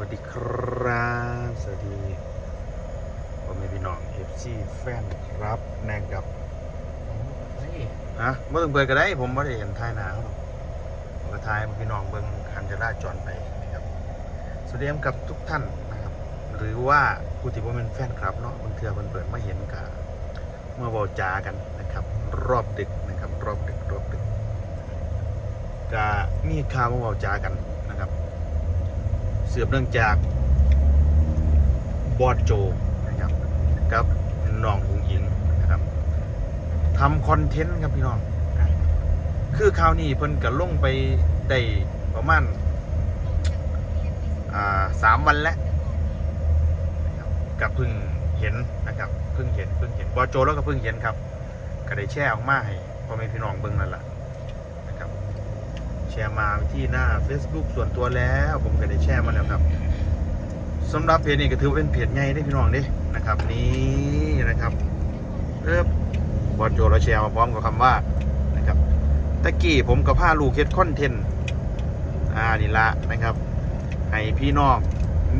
วัสดีครับ สวัสดีผมเป็นพี่น้องเอฟซีแฟนครับแนงกับฮะเมื่อต้องเปิดก็ได้ ผมไม่ได้เห็นท้ายหนาวผมก็ทายพี่น้องเบิ้งคันจะล่าจรไปนะครับสวัสดีกับทุกท่านนะครับ หรือว่าผู้ที่ผมเป็นแฟนครับเนาะบางเทือมันเปิดมาเห็นกับเมื่อเบาจากันนะครับ รอบดึกนะครับ รอบดึกรอบดึกก็มีข่าวมาเบาจากันนะครับเสือบเนื่องจากบอดโจนะครับกับน้องอุงอิงนะครับทำคอนเทนต์ครับพี่น้อง คือคราวนี้เพิ่นก็ลงไปได้ประมาณอ่าสามวันแล้วนะครับก็เพิ่งเห็นนะครับเพิ่งเห็นเพิ่งเห็นบอโจแล้วก็เพิ่งเห็นครับก็ได้แชร์ออกมาให้พ่อแม่พี่น้องเบิ่งนั่นแหละนะครับ แชร์มาที่หน้า Facebook ส่วนตัวแล้ว ผมก็ได้แชร์มาแล้วครับสำหรับเพจนี้ก็ถือว่าเป็นเพจใหญ่ได้พี่น้องด้นะครับ นี่นะครับเริ่มบอลโจเราแชร์มาพร้อมกับคำว่านะครับตะกี้ผมกับผ้าลูกเฮ็ดคอนเทนต์อ่านี่ละนะครับ ให้พี่น้อง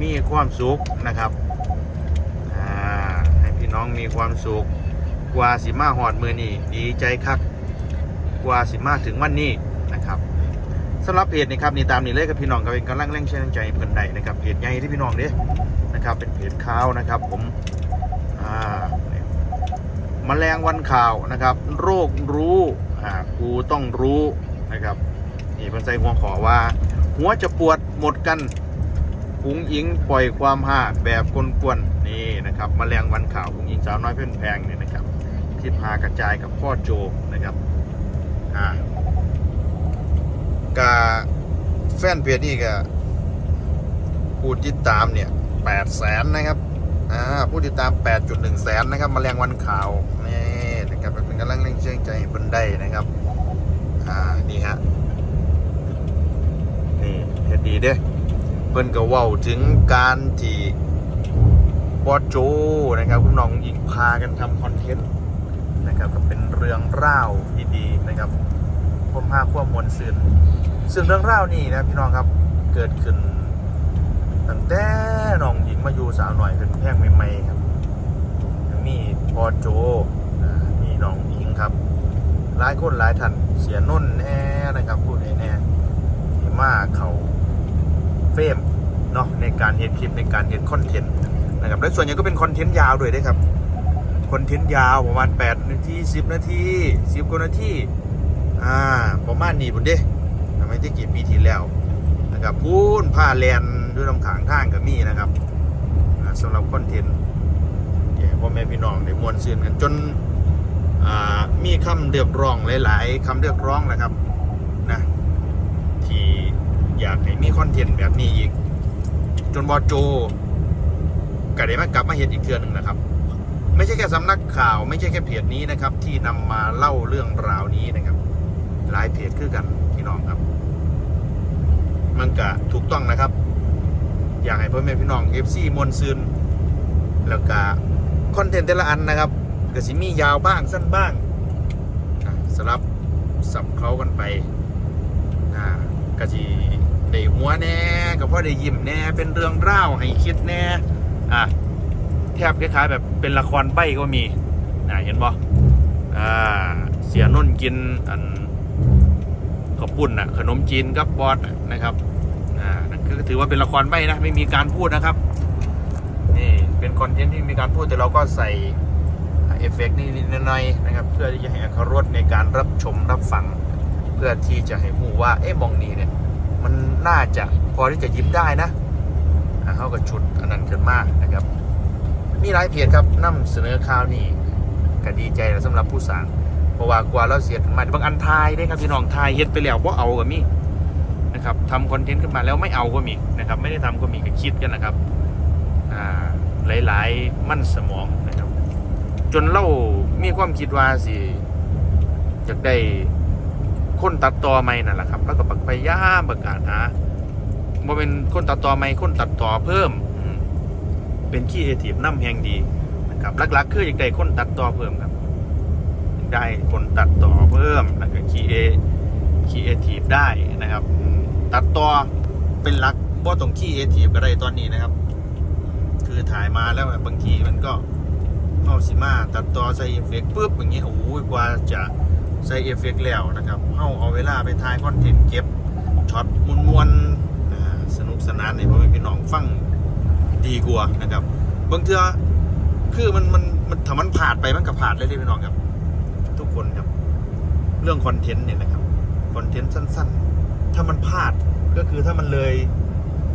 มีความสุขนะครับอ่าให้พี่น้องมีความสุขกว่าสิมาหอดมือนี่ดีใจคักกว่าสิมาถึงวันนี้ สำหรับเพจนี่ครับนี่ตามนี่เลยกับพี่น้องก็เป็นกำลังแรงเชียร์แรงใจเพิ่นใดนะครับเพจใหญ่ที่พี่น้องเด้นะครับ เป็นเพจข่าวนะครับ ผมอ่าแมลงวันข่าวนะครับ โรครู้อ่ากูต้องรู้นะครับนี่เพิ่นใส่หัวขอว่า หัวจะปวดหมดกันหุงอิงปล่อยความห่าแบบกวนๆนี่นะครับแมลงวันข่าวหุงอิงสาวน้อยเพื่อนแพงเนี่ยนะครับที่พากระจายกับพ่อโจนะครับอ่า กาแฟนเพจนี่ก็ผู้ติดตามเนี่ยแปดแสนนะครับอ่าผู้ติดตาม 8.1 แสนนะครับมาแรงวันข่าวนี่นะครับเป็นกำลังเร่งเชื่อใจบนได้นะครับอ่านี่ฮะนี่เฮ็ดดีเด้เพิ่นก็เว้าถึงการที่บอสโจนะครับคุณน้องหญิงพากันทำคอนเทนต์นะครับก็เป็นเรื่องเล่าดีๆนะครับ ผมพาความมวลซืนซึ่งเรื่องเล่าวนี่นะพี่น้องครับเกิดขึ้นตั้งแต่น้องหญิงมาอยู่สาวหน่อยเป็นแพงใหม่ๆครับมีพอโจมีน้องหญิงครับ หลายคนหลายท่านเสียนุ่นแน่นะครับพูดแน่ๆที่มาเขาเฟมเนาะในการเห็นคลิปในการเห็นคอนเทนต์นะครับและส่วนใหญ่ก็เป็นคอนเทนต์ยาวด้วยด้วยครับคอนเทนต์ยาวประมาณ8นาที10 นาที 10กว่านาที อ่าประมาณนี้บุญเด้ทำไมที่กี่ปีที่แล้วนะครับพูนผ้าแลนด้วยลำขางข้างกับมีนะครับสำหรับคอนเทนต์พ่อแม่พี่น้องได้มวนซื่นกันจนมีคำเรียกร้องหลาย ๆคำเรียกร้องนะครับนะที่อยากให้มีคอนเทนต์แบบนี้อีก จนบอโจก็ได้มากลับมาเห็นอีกเทือหนึ่งนะครับ ไม่ใช่แค่สำนักข่าว ไม่ใช่แค่เพจนี้นะครับ ที่นำมาเล่าเรื่องราวนี้นะครับ หลายเพจคือกันพี่น้องครับ มันก็ถูกต้องนะครับ อยากให้พ่อแม่พี่น้อง FC มวลซืนแล้วก็คอนเทนต์แต่ละอันนะครับก็สิมียาวบ้างสั้นบ้างสลับสับเขากันไปก็สิได้หัวแน่ก็พอได้ยิ้มแน่เป็นเรื่องเล่าให้คิดแน่อะแทบคล้ายๆแบบเป็นละครใบก็มีอ่าเห็นบ่อ่าเสียนุ่นกินอัน ขอบปุ่นน่ะ ขนมจีนกับบอสนะครับอ่านั่นคือถือว่าเป็นละครใบนะ ไม่มีการพูดนะครับ นี่เป็นคอนเทนต์ที่มีการพูดแต่เราก็ใส่เอฟเฟกต์นิดๆหน่อยๆนะครับ เพื่อที่จะให้อรรถในการรับชมรับฟัง เพื่อที่จะให้หูว่า เอ๊ะมองนี้เนี่ย มันน่าจะพอที่จะยิ้มได้นะเขาก็ชุดอันนั้นขึ้นมากนะครับ มีหลายเพจครับนำเสนอข่าวนี่ก็ดีใจแล้วสำหรับผู้สาง เพราะว่ากว่าเราเสียถึงมาบางอันทายได้ครับพี่น้องทายเฮ็ดไปแล้วว่าเอาก็มีนะครับทำคอนเทนต์ขึ้นมาแล้วไม่เอาก็มีนะครับ ไม่ได้ทำก็มีก็คิดกันนะครับอ่าหลาย ๆ มั่นสมองนะครับ จนเรามีความคิดว่าสิอยากได้คนตัดต่อใหม่นั่นแหละครับ แล้วก็ปักไปย่าประกาศหาว่าเป็นคนตัดต่อใหม่คนตัดต่อเพิ่มอืมเป็นขี้เอทีฟน้ำแหงดีนะครับหลักๆ คืออยากได้คนตัดต่อเพิ่มครับ ได้คนตัดต่อเพิ่มแล้วก็คีเอคีเอทีฟได้นะครับ ตัดต่อเป็นลักบ่ต้องขี้เอทีฟก็ได้ตอนนี้นะครับ คือถ่ายมาแล้วบางทีมันก็เอาสิมาตัดต่อใส่เอฟเฟกต์ปุ๊บอย่างเงี้ยโอ้ยกว่าจะใส่เอฟเฟกต์แล้วนะครับเอาเอาเวลาไปถ่ายคอนเทนต์เก็บช็อตมวนๆสนุกสนานในพ่อแม่พี่น้องฟังดีกว่านะครับบางเทือคือมันมันมันถ้ามันผ่านไปมันก็ผ่านเลยพี่น้องครับ เรื่องคอนเทนต์เนี่ยนะครับคอนเทนต์สั้น ๆ ถ้ามันพลาดก็คือถ้ามันเลย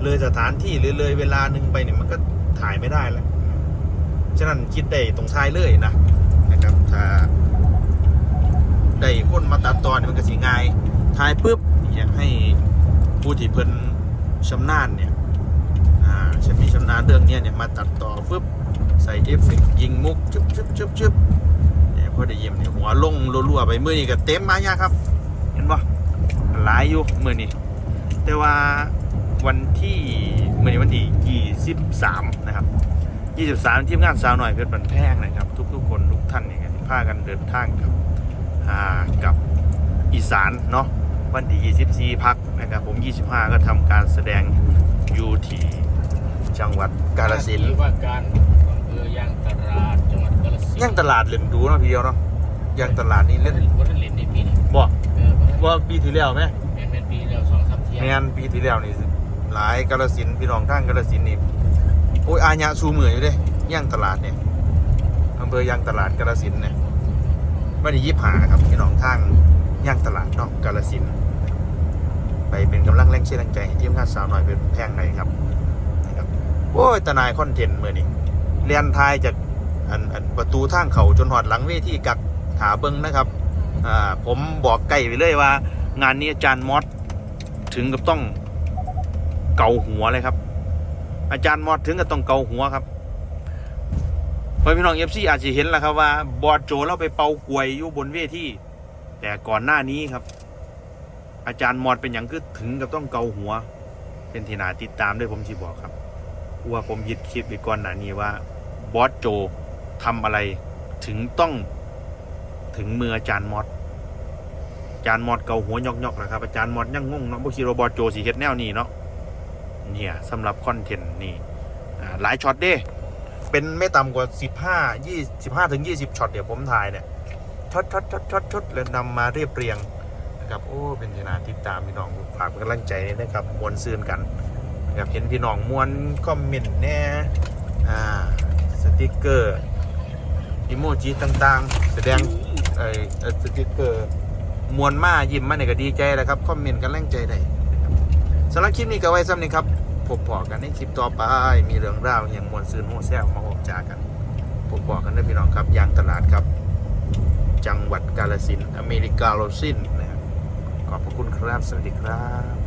เลยสถานที่หรือเลยเวลาหนึ่งไปเนี่ยมันก็ถ่ายไม่ได้แล้วฉะนั้นคิดได้ตรงท้ายเลยนะนะครับถ้าได้คนมาตัดตอนมันก็สิง่ายถ่ายปุ๊บอยากให้ผู้ที่เพิ่นชำนาญเนี่ยอ่าฉันมีชำนาญเรื่องนี้เนี่ยมาตัดต่อปุ๊บใส่เอฟเฟกยิงมุกชึบชึบชึบชึบ อได้เยี่ยมนี่หัวลงรัวๆไปมือนี่ก็เต็มมายาครับ เห็นปะหลายอยู่มือนี่แต่ว่าวันที่มือนี้วันที่ 23 นะครับ 23 ทีมงานสาวหน่อยเพชรบันแพงนะครับ ทุกๆคนทุกท่านเนี่ยก็พากันเดินทางกับกับอีสานเนาะวันที่24พักนะครับผม 25 ก็ทำการแสดงอยู่ที่จังหวัดกาฬสินธุ์ว่าการอำเภอยางตลาด ย่างตลาดเล่นดูเนาะพี่เดียวเนาะย่างตลาดนี่เล่นวัดเล่นในปีนี้บ่เออว่าปีที่แล้วไหมแม่นแม่นปีแล้วสองสามเที่ยวแมนปีที่แล้วนี่หลายกาลสินธุ์พี่น้องทางกาลสินธุ์นี่โอ้ยอาญะสูมืออยู่เด้ย่างตลาดเนี่ยอำเภอย่างตลาดกาลสินธุ์เนี่ยไม่ได้ยิบหาครับพี่น้องทางย่างตลาดเนาะกาลสินธุ์ไปเป็นกำลังแรงเชียร์แรงใจให้ทีมงานสาวหน่อยเป็นแพงไหนครับนะครับโอ้ยตะนายคอนเทนต์มือนี่เรียนทายจาก อันอันประตูทางเขาจนหอดหลังเวทีกักหาเบิงนะครับอ่าผมบอกไก่ไปเลยว่า งานนี้อาจารย์มอสถึงกับต้องเกาหัวเลยครับ อาจารย์มอดถึงกับต้องเกาหัวครับเพราะพี่น้องเอฟซีอาจจะเห็นแล้วครับว่าบอดโจเราไปเป่ากลวยอยู่บนเวทีแต่ก่อนหน้านี้ครับ อาจารย์มอดเป็นอย่างคือถึงกับต้องเกาหัว เป็นที่นาติดตามด้วยผมที่บอกครับว่าผมยึดคลิปไปก่อนหน้านี้ว่าบอสโจ ทำอะไรถึงต้องถึงมืออาจารย์มอดอาจารย์มอดเกาหัวยอกๆนะครับอาจารย์มอดยังงงเนาะบ่คิดว่าบอโจสีเฮ็ดแนวนี้เนาะเนี่ยสำหรับคอนเทนต์นี่หลายช็อตเด้เป็นไม่ต่ำกว่า 15 20 15ถึง 20ช็อตเดี๋ยวผมถ่ายเนี่ยช็อตช็อตช็อตช็อตช็อตแล้วนำมาเรียบเรียงนะครับโอ้เป็นทีนาติดตามพี่น้องฝากเป็นกำลังใจนะครับมวนซื่นกันนะครับเห็นพี่น้องมวนคอมเมนต์แน่อ่าสติกเกอร์ อิโมจิต่างๆ แสดงไอ้สติกเกอร์มวนมายิ้มมาเนี่ยก็ดีใจแล้วครับ คอมเมนต์กันแรงใจได้นะครับสำหรับคลิปนี้ก็ไว้ซ้ำนี้ครับพบปอกันในคลิปต่อไป มีเรื่องราวอย่างมวลซื่นโฮแซวมาออกจากกันพบปอกันได้พี่น้องครับยางตลาดครับ จังหวัดกาฬสินอเมริกาโรซินนะครับขอบพระคุณครับ สวัสดีครับ